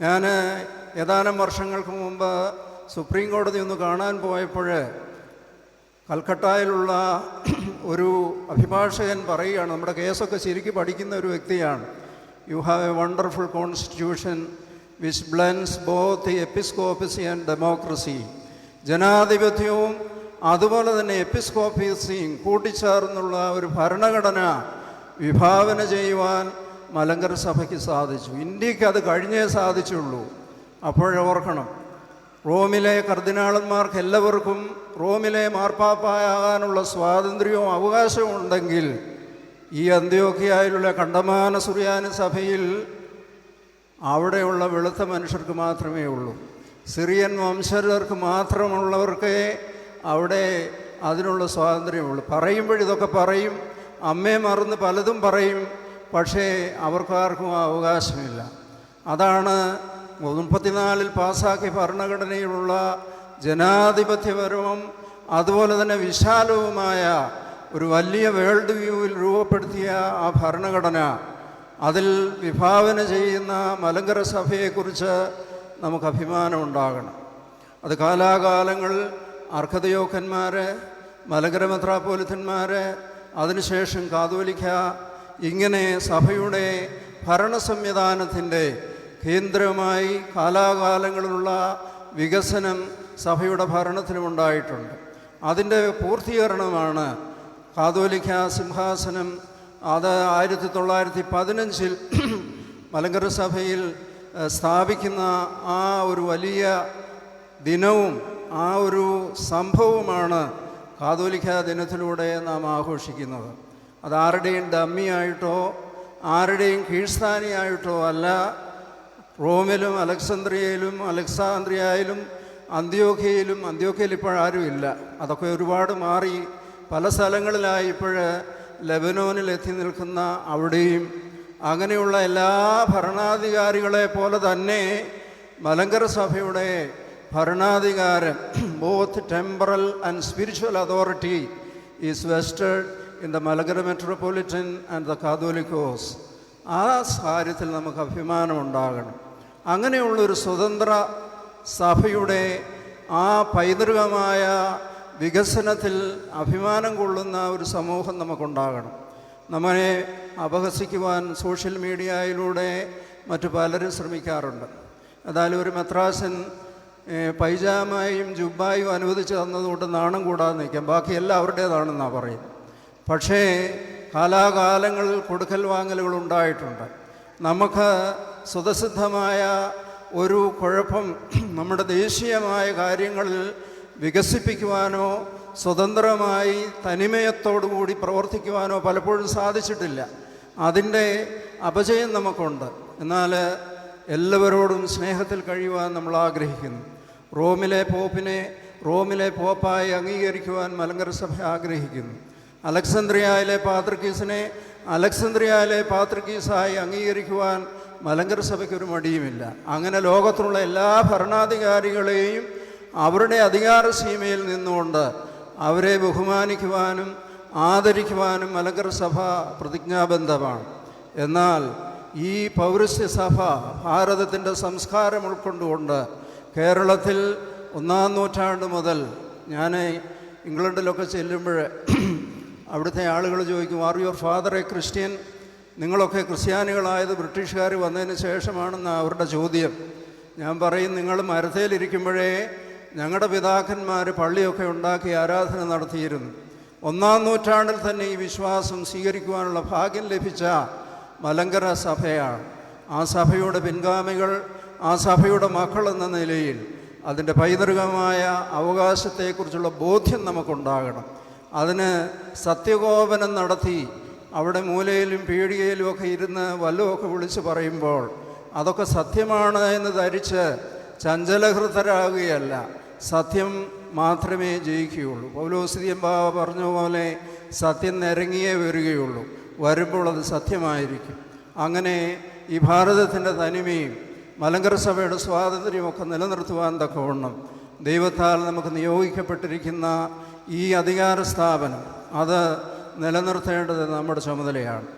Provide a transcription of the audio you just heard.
ഞാൻ ഏതാനും വർഷങ്ങൾക്ക് മുമ്പ് സുപ്രീം കോടതി ഒന്ന് കാണാൻ പോയപ്പോൾ കൽക്കട്ടയിലുള്ള ഒരു അഭിഭാഷകൻ പറയുകയാണ് നമ്മുടെ കേസൊക്കെ ശരിക്കും പഠിക്കുന്ന ഒരു വ്യക്തിയാണ്. You have a wonderful constitution which blends both episcopacy and democracy ജനാധിപത്യവും അതുപോലെ തന്നെ എപ്പിസ്കോപ്പസിയും കൂട്ടിച്ചേർന്നുള്ള ഒരു ഭരണഘടന വിഭാവന ചെയ്യുവാൻ മലങ്കര സഭയ്ക്ക് സാധിച്ചു. ഇന്ത്യയ്ക്ക് അത് കഴിഞ്ഞേ സാധിച്ചുള്ളൂ. അപ്പോഴോർക്കണം റോമിലെ കർദിനാളന്മാർക്ക് എല്ലാവർക്കും റോമിലെ മാർപ്പാപ്പായാകാനുള്ള സ്വാതന്ത്ര്യവും അവകാശവും ഉണ്ടെങ്കിൽ ഈ അന്ത്യോക്കിയായിലുള്ള കണ്ടമാന സുറിയാനി സഭയിൽ അവിടെയുള്ള വെളുത്ത മനുഷ്യർക്ക് മാത്രമേ ഉള്ളൂ. സിറിയൻ വംശജർക്ക് മാത്രമുള്ളവർക്കേ അവിടെ അതിനുള്ള സ്വാതന്ത്ര്യമുള്ളൂ. പറയുമ്പോഴിതൊക്കെ പറയും. അമ്മയെ മറന്ന് പലതും പറയും. പക്ഷേ അവർക്കാർക്കും അവകാശമില്ല. അതാണ് മുപ്പത്തിനാലിൽ പാസ്സാക്കിയ ഭരണഘടനയിലുള്ള ജനാധിപത്യപരവും അതുപോലെ തന്നെ വിശാലവുമായ ഒരു വലിയ വേൾഡ് വ്യൂവിൽ രൂപപ്പെടുത്തിയ ആ ഭരണഘടന അതിൽ വിഭാവന ചെയ്യുന്ന മലങ്കര സഭയെക്കുറിച്ച് നമുക്ക് അഭിമാനമുണ്ടാകണം. അത് കാലാകാലങ്ങൾ അർഹതയോക്കന്മാർ മലങ്കര മെത്രാപ്പോലിത്തന്മാർ അതിനുശേഷം കാതോലിക്ക ഇങ്ങനെ സഭയുടെ ഭരണ സംവിധാനത്തിന്റെ കേന്ദ്രമായി കാലാകാലങ്ങളിലുള്ള വികസനം സഭയുടെ ഭരണത്തിലുമുണ്ടായിട്ടുണ്ട്. അതിന്റെ പൂർത്തീകരണമാണ് കാതോലിക്ക സിംഹാസനം. അത് ആയിരത്തി തൊള്ളായിരത്തി പതിനഞ്ചിൽ മലങ്കര സഭയിൽ സ്ഥാപിക്കുന്ന ആ ഒരു വലിയ ദിനവും ആ ഒരു സംഭവമാണ് കാതോലിക്ക ദിനത്തിലൂടെ നാം ആഘോഷിക്കുന്നത്. അത് ആരുടെയും ഡമ്മിയായിട്ടോ ആരുടെയും കീഴ്സ്ഥാനിയായിട്ടോ അല്ല. റോമിലും അലക്സാന്ദ്രിയയിലും അലക്സാന്ദ്രിയയിലും അന്ത്യോഖ്യയിലും അന്ത്യോഖ്യയിൽ ഇപ്പോഴാരുമില്ല അതൊക്കെ ഒരുപാട് മാറി. പല സ്ഥലങ്ങളിലായി ഇപ്പോൾ ലെബനോനിൽ എത്തി നിൽക്കുന്ന അവിടെയും അങ്ങനെയുള്ള എല്ലാ ഭരണാധികാരികളെ പോലെ തന്നെ മലങ്കര സഭയുടെ ഭരണാധികാരം both temporal and spiritual authority is vested in the Malankara metropolitan and the catholicos ആ കാര്യത്തിൽ നമുക്ക് അഭിമാനമുണ്ടാകണം അങ്ങനെയുള്ളൊരു സ്വതന്ത്ര സഭയുടെ ആ പൈതൃകമായ വികസനത്തിൽ അഭിമാനം കൊള്ളുന്ന ഒരു സമൂഹം നമുക്കുണ്ടാകണം. നമ്മളെ അപഹസിക്കുവാൻ സോഷ്യൽ മീഡിയയിലൂടെ മറ്റു പലരും ശ്രമിക്കാറുണ്ട്. ഏതായാലും ഒരു മെത്രാസൻ പൈജാമയും ജുബായും അനുവദിച്ച് തന്നതുകൊണ്ട് നാണം കൂടാതെ നിൽക്കാം. ബാക്കി എല്ലാം അവരുടേതാണെന്നാണ് പറയുന്നത്. പക്ഷേ കാലാകാലങ്ങളിൽ കൊടുക്കൽ വാങ്ങലുകൾ ഉണ്ടായിട്ടുണ്ട്. നമുക്ക് സ്വതസിദ്ധമായ ഒരു കുഴപ്പം നമ്മുടെ ദേശീയമായ കാര്യങ്ങളിൽ വികസിപ്പിക്കുവാനോ സ്വതന്ത്രമായി തനിമയത്തോടുകൂടി പ്രവർത്തിക്കുവാനോ പലപ്പോഴും സാധിച്ചിട്ടില്ല. അതിന്റെ അപജയം നമുക്കുണ്ട്. എന്നാൽ എല്ലാവരോടും സ്നേഹത്തിൽ കഴിയുവാൻ നമ്മൾ ആഗ്രഹിക്കുന്നു. റോമിലെ പോപ്പിനെ റോമിലെ പോപ്പായി അംഗീകരിക്കുവാൻ മലങ്കര സഭ ആഗ്രഹിക്കുന്നു. അലക്സന്ദ്രിയയിലെ പാത്രക്കീസിനെ അലക്സന്ദ്രിയയിലെ പാത്രക്കീസായി അംഗീകരിക്കുവാൻ മലങ്കര സഭയ്ക്ക് ഒരു മടിയുമില്ല. അങ്ങനെ ലോകത്തുള്ള എല്ലാ ഭരണാധികാരികളെയും അവരുടെ അധികാര സീമയിൽ നിന്നുകൊണ്ട് അവരെ ബഹുമാനിക്കുവാനും ആദരിക്കുവാനും മലങ്കര സഭ പ്രതിജ്ഞാബന്ധമാണ് എന്നാൽ ഈ പൗരസ്ത്യ സഭ ഭാരതത്തിന്റെ സംസ്കാരം ഉൾക്കൊണ്ടുകൊണ്ട് കേരളത്തിൽ ഒന്നാം നൂറ്റാണ്ട് മുതൽ ഞാൻ ഇംഗ്ലണ്ടിലൊക്കെ ചെല്ലുമ്പോൾ അവിടുത്തെ ആളുകൾ ചോദിക്കും are your father a Christian നിങ്ങളൊക്കെ ക്രിസ്ത്യാനികളായത് ബ്രിട്ടീഷുകാർ വന്നതിന് ശേഷമാണെന്ന് അവരുടെ ചോദ്യം. ഞാൻ പറയും നിങ്ങൾ മരത്തേലിരിക്കുമ്പോഴേ ഞങ്ങളുടെ പിതാക്കന്മാർ പള്ളിയൊക്കെ ഉണ്ടാക്കി ആരാധന നടത്തിയിരുന്നു. ഒന്നാം നൂറ്റാണ്ടിൽ തന്നെ ഈ വിശ്വാസം സ്വീകരിക്കുവാനുള്ള ഭാഗ്യം ലഭിച്ച മലങ്കര സഭയാണ്. ആ സഭയുടെ പിൻഗാമികൾ ആ സഭയുടെ മക്കൾ എന്ന നിലയിൽ അതിന്റെ പൈതൃകമായ അവകാശത്തെക്കുറിച്ചുള്ള ബോധ്യം നമുക്കുണ്ടാകണം. അതിന് സത്യകോപനം നടത്തി അവിടെ മൂലയിലും പീടികയിലും ഒക്കെ ഇരുന്ന് വല്ലതുമൊക്കെ വിളിച്ച് പറയുമ്പോൾ അതൊക്കെ സത്യമാണ് എന്ന് ധരിച്ച് ചഞ്ചലഹൃതരാകുകയല്ല. സത്യം മാത്രമേ ജയിക്കുകയുള്ളൂ. പൗലോസിതിയം ബാബ പറഞ്ഞ പോലെ സത്യം നിരങ്ങിയേ വരികയുള്ളൂ. വരുമ്പോൾ അത് സത്യമായിരിക്കും. അങ്ങനെ ഈ ഭാരതത്തിന്റെ തനിമയും മലങ്കര സഭയുടെ സ്വാതന്ത്ര്യമൊക്കെ നിലനിർത്തുവാൻ തക്കവണ്ണം ദൈവത്താൽ നമുക്ക് നിയോഗിക്കപ്പെട്ടിരിക്കുന്ന ഈ അധികാര സ്ഥാപനം അത് നിലനിർത്തേണ്ടത് നമ്മുടെ ചുമതലയാണ്.